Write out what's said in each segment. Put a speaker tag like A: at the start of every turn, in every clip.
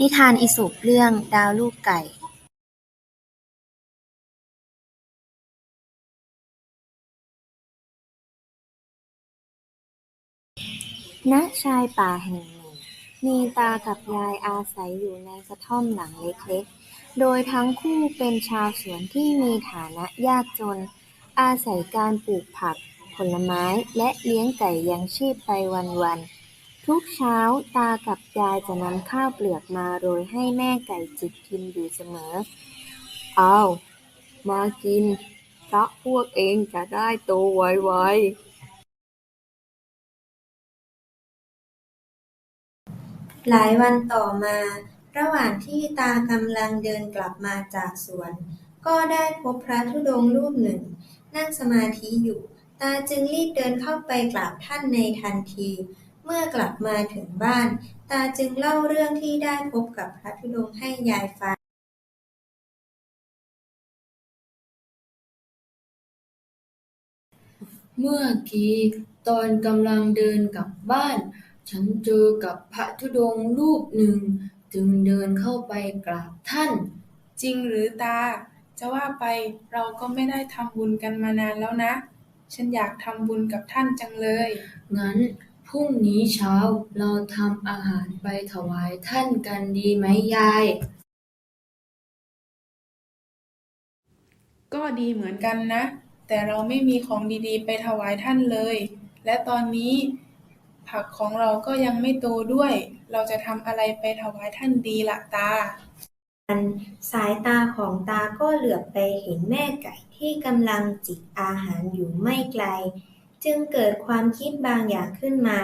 A: นิทานอีสปเรื่องดาวลูกไก่ณชายป่าแห่งหนึ่ง มีตากับยายอาศัยอยู่ในกระท่อมหลังเล็กๆ โดยทั้งคู่เป็นชาวสวนที่มีฐานะยากจน อาศัยการปลูกผัก ผลไม้และเลี้ยงไก่เลี้ยงชีพไปวันๆ ทุกเช้าตากับยายจะนำข้าวเปลือกมาโรยให้แม่ไก่จิกกินอยู่เสมอ เอามากินเพราะพวกเองจะได้โตไวๆ หลายวันต่อมา ระหว่างที่ตากำลังเดินกลับมาจากสวน ก็ได้พบพระธุดงค์รูปหนึ่ง นั่งสมาธิอยู่ ตาจึงรีบเดินเข้าไปกราบท่านในทันที เมื่อกลับมาถึงบ้าน ตาจึงเล่าเรื่องที่ได้พบกับพระธุดงค์ให้ยายฟัง
B: เมื่อกี้ตอนกำลังเดินกลับบ้าน ฉันเจอกับพระธุดงค์รูปหนึ่ง จึงเดินเข้าไปกราบท่าน
C: จริงหรือตา จะว่าไปเราก็ไม่ได้ทำบุญกันมานานแล้วนะ ฉันอยากทำบุญกับท่านจังเลย
B: งั้น พรุ่งนี้เช้าเราทำอาหารไปถวายท่านกันดีไหมยาย
C: ก็ดีเหมือนกันนะ แต่เราไม่มีของดีๆ ไปถวายท่านเลย และตอนนี้ ผักของเราก็ยังไม่โตด้วย เราจะทำอะไรไปถวายท่านดีละตา
A: สายตาของตาก็เหลือบไปเห็นแม่ไก่ที่กำลังจิกอาหารอยู่ไม่ไกล จึงเกิดความคิดบางอย่างขึ้นมา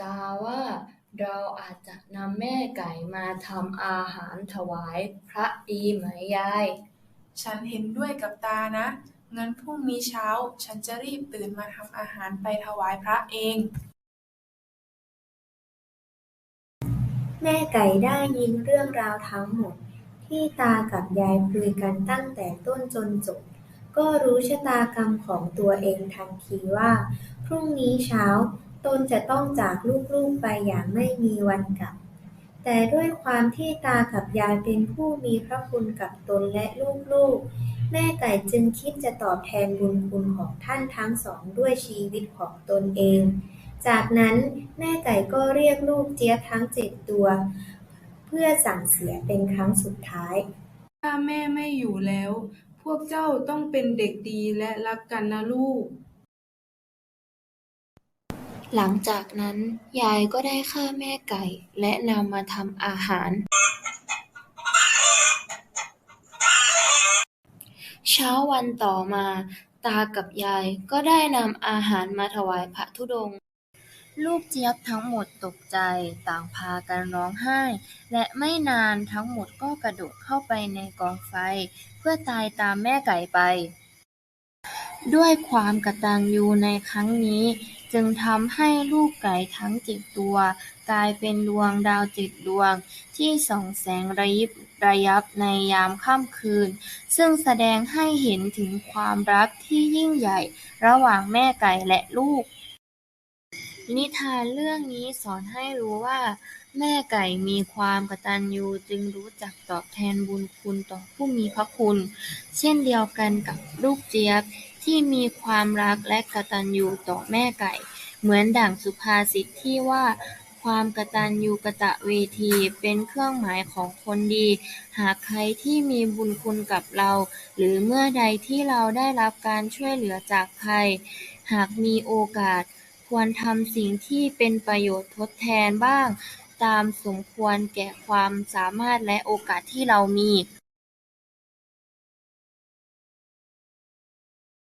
B: ตาว่าเราอาจจะนำแม่ไก่มาทำอาหารถวายพระดีไหมยาย
C: ฉันเห็นด้วยกับตานะ งั้นพรุ่งนี้เช้า ฉันจะรีบตื่นมาทำอาหารไปถวายพระเอง
A: แม่ไก่ได้ยินเรื่องราวทั้งหมด ที่ตากับยายคุยกันตั้งแต่ต้นจนจบ ก็รู้ชะตากรรมของตัวเองทันทีว่า พรุ่งนี้เช้าตนจะต้องจากลูกๆไปอย่างไม่มีวันกลับ แต่ด้วยความที่ตากับยายเป็นผู้มีพระคุณกับตนและลูกๆ แม่ไก่จึงคิดจะตอบแทนบุญคุณของท่านทั้งสองด้วยชีวิตของตนเอง จากนั้นแม่ไก่ก็เรียกลูกเจี๊ยบทั้งเจ็ดตัว เพื่อสั่งเสียเป็นครั้งสุดท้าย
C: ถ้าแม่ไม่อยู่แล้ว พวกเจ้าต้องเป็นเด็กดีและรักกันนะลูก
B: หลังจากนั้นยายก็ได้ฆ่าแม่ไก่ และนำมาทำอาหาร เช้าวันต่อมา ตากับยายก็ได้นำอาหารมาถวายพระธุดงค์ ลูกเจี๊ยบทั้งหมดตกใจ ต่างพากันร้องไห้ และไม่นานทั้งหมดก็กระโดดเข้าไปในกองไฟ เพื่อตายตามแม่ไก่ไป ด้วยความกระตัญญูในครั้งนี้ จึงทำให้ลูกไก่ทั้งเจ็ดตัว กลายเป็นดวงดาวเจ็ดดวง ที่ส่องแสงระยิบระยับในยามค่ำคืน ซึ่งแสดงให้เห็นถึงความรักที่ยิ่งใหญ่ระหว่างแม่ไก่และลูก นิทานเรื่องนี้สอนให้รู้ว่า แม่ไก่มีความกตัญญูจึงรู้จักตอบแทนบุญคุณต่อผู้มีพระคุณ เช่นเดียวกันกับลูกเจี๊ยบที่มีความรักและกตัญญูต่อแม่ไก่ เหมือนดั่งสุภาษิตที่ว่าความกตัญญูกะตะเวทีเป็นเครื่องหมายของคนดี หากใครที่มีบุญคุณกับเรา หรือเมื่อใดที่เราได้รับการช่วยเหลือจากใคร หากมีโอกาส ควรทำสิ่งที่เป็นประโยชน์ทดแทนบ้าง ตามสมควรแก่ความสามารถและโอกาสที่เรามี